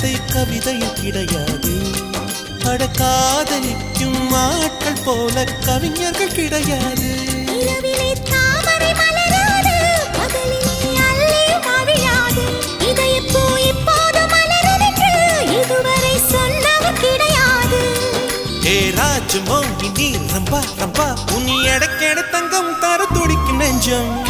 வார்த்தை கவிதையில் கிடையாது. அட காதலிக்கும் ஆட்கள் போல கவிஞர்கள் கிடையாது. ராஜுமோ நீ ரம்பா ரம்பா உன் எடக்கெட தங்கம் தர துடிக்கும் நெஞ்சம்.